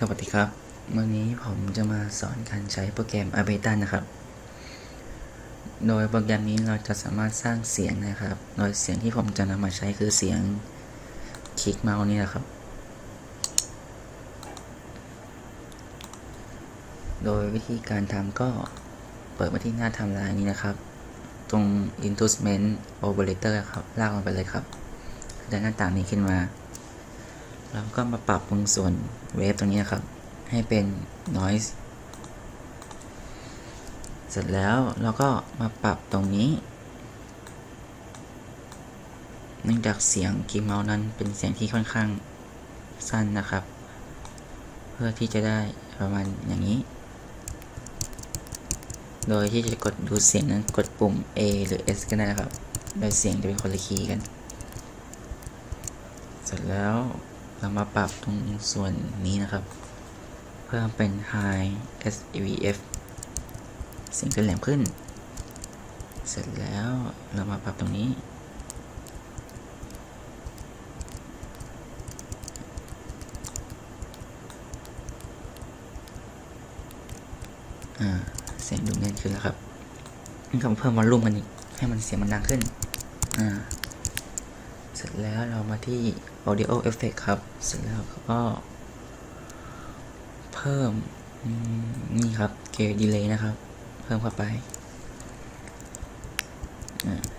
สวัสดีครับ วันนี้ผมจะมาสอนการใช้โปรแกรม Ableton นะครับ โดยโปรแกรมนี้เราจะสามารถสร้างเสียงนะครับ โดยเสียงที่ผมจะนำมาใช้คือเสียงคลิกเมาส์นี่แหละครับ โดยวิธีการทำก็เปิดมาที่หน้าทำลายนี้นะครับ ตรง Instrument Operator ครับ ลากลงไปเลยครับ ได้หน้าต่างนี้ขึ้นมา แล้วก็มาปรับตรงส่วนเวฟตรงนี้ครับ ให้เป็น noise เสร็จแล้วเราก็มาปรับตรงนี้ เนื่องจากเสียงกีย์เมาส์นั้นเป็นเสียงที่ค่อนข้างสั้นนะครับ เพื่อที่จะได้ประมาณอย่างนี้ โดยที่จะกดดูเสียงนั้นกดปุ่ม A หรือ S ก็ได้นะครับ โดยเสียงจะเป็นคนละคีย์กัน เสร็จแล้ว เรามาปรับตรงส่วนนี้นะครับ เพิ่มเป็น High SVF สียงจะแหลมขึ้น เสร็จแล้วเรามาปรับตรงนี้อ่าเสียงดูแน่นขึ้นแล้วครับนี่ก็เพิ่มวอลลุ่มมันอีกให้มันเสียงมันดังขึ้น อ่า เสร็จแล้วเรามาที่ audio effect ครับ เสร็จแล้วก็ เพิ่มนี่ครับ gate delay นะครับ เพิ่มเข้าไป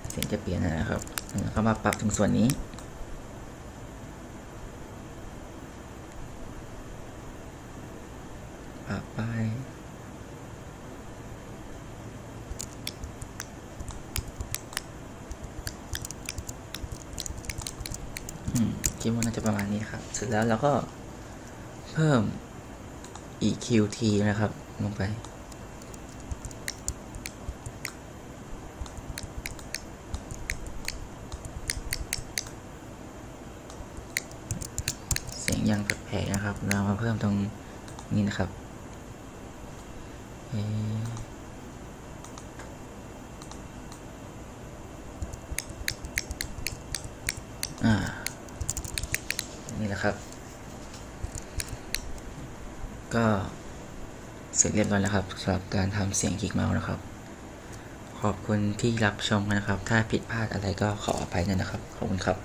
เสียงจะเปลี่ยนนะครับแล้วก็มาปรับตรงส่วนนี้ปรับไป อืม คิดว่าน่าจะประมาณนี้ครับ เสร็จแล้วเราก็เพิ่ม EQT นะครับลงไป เสียงยังแผลนะครับ เรามาเพิ่มตรงนี้นะครับอ่า นะครับ ก็เสร็จเรียบร้อยแล้วครับสำหรับการทำเสียงคลิกเมาส์นะครับ ขอบคุณที่รับชมนะครับ ถ้าผิดพลาดอะไรก็ขออภัยด้วยนะครับ ขอบคุณครับ